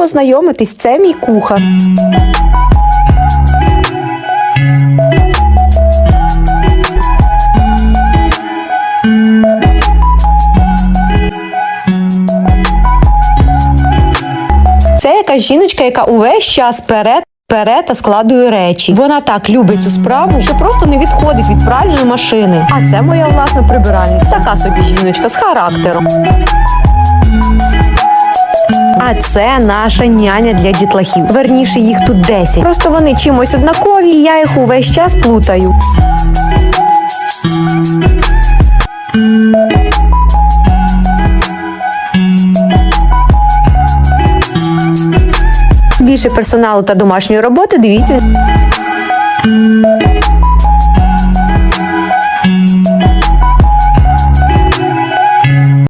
познайомитись, це мій кухар. Це якась жіночка, яка увесь час пере пере та складує речі. Вона так любить цю справу, що просто не відходить від пральної машини. А це моя власна прибиральниця. Така собі жіночка з характером. Це наша няня для дітлахів. Верніше їх тут 10. Просто вони чимось однакові, і я їх увесь час плутаю. Більше персоналу та домашньої роботи дивіться.